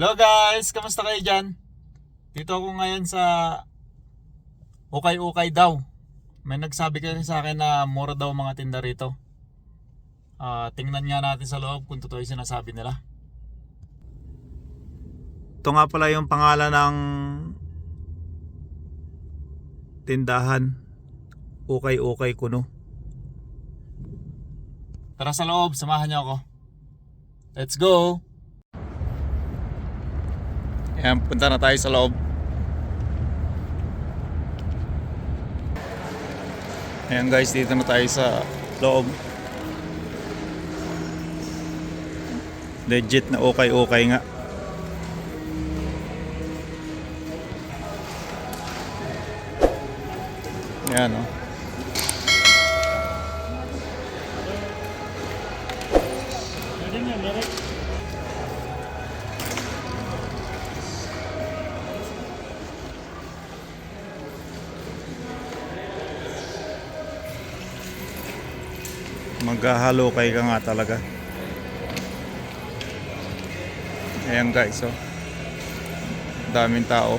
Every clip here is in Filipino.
Hello guys, kamusta kayo dyan? Dito ako ngayon sa Ukay-Ukay daw. May nagsabi kasi sa akin na mura daw mga tinda rito. Ah, tingnan nga natin sa loob kung totoo yung sinasabi nila. Ito nga pala yung pangalan ng tindahan. Ukay-Ukay Kuno. Tara sa loob, samahan niyo ako. Let's go! Ayan, punta na tayo sa loob. Ayan guys, dito na tayo sa loob. Legit na okay-okay nga. Ayan oh. Maghahalo kay ka nga talaga. Ayan guys, oh. Daming tao.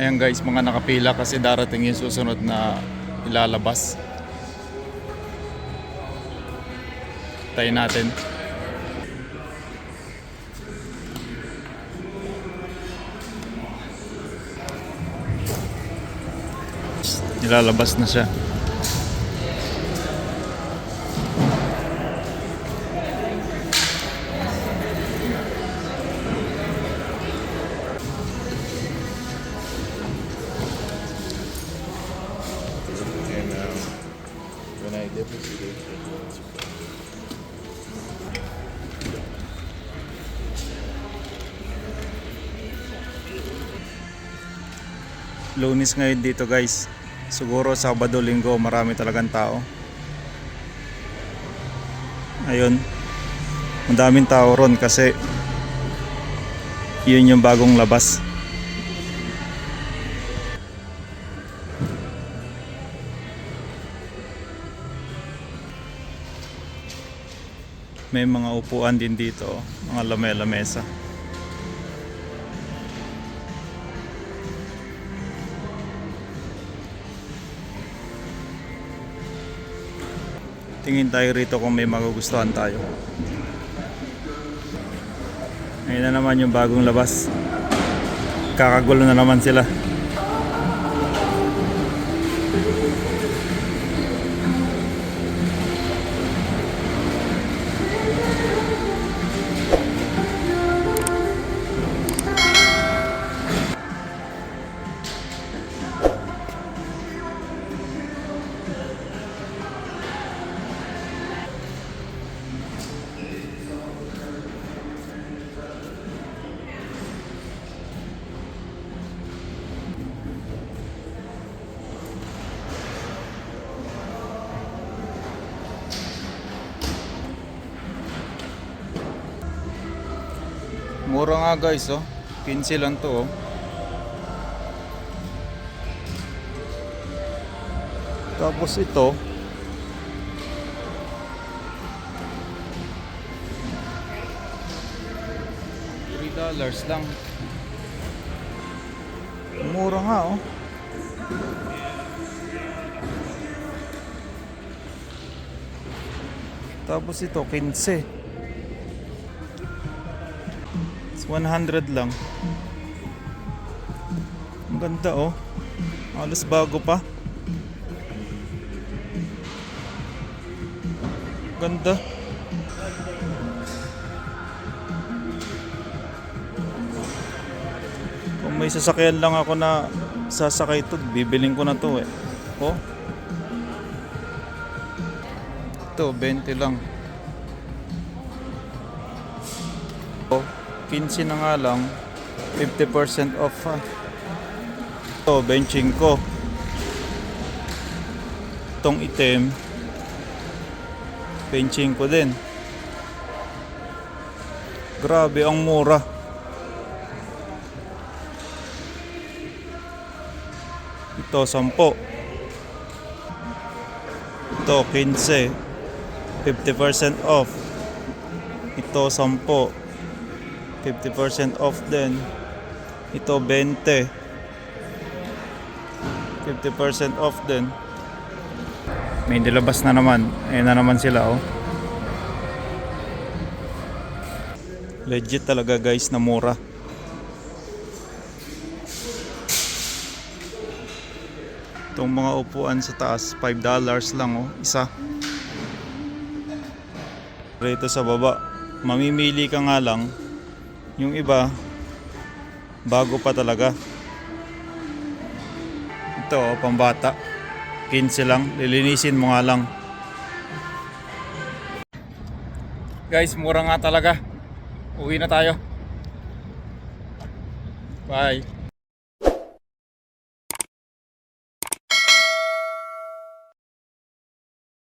Ayan guys, mga nakapila kasi darating yung susunod na ilalabas. Tayo natin. Nilalabas na siya. Lunis ngayon dito guys. Siguro Sabado, Linggo marami talagang tao. Ayun. Ang daming tao ron kasi yun yung bagong labas. May mga upuan din dito, mga lamesa-lamesa. Tingin tayo rito kung may magugustuhan tayo. Ngayon na naman yung bagong labas. Kakagulo na naman sila. Mura nga guys oh. 15 lang to oh. Tapos ito $3 lang. Mura nga oh. Tapos ito 15. 100 lang. Ang ganda oh. Halos bago pa. Ganda. Kung may sasakyan lang ako na sasakay to, bibiling ko na to eh. Oh. Ito, 20 lang. 15 na nga lang. 50% off ha. Ito, benching ko. Itong item, benching ko din. Grabe ang mura. Ito, 10. Ito, 15. 50% off. Ito, 10. 50% off din. Ito, 20. 50% off din. May nilabas na naman. Ayan na naman sila, oh. Legit talaga guys na mura. Itong mga upuan sa taas, $5 lang oh, isa. Rito sa baba, mamimili ka nga lang. Yung iba, bago pa talaga. Ito oh, pambata. 15 lang, lilinisin mo nga lang. Guys, mura nga talaga. Uwi na tayo. Bye.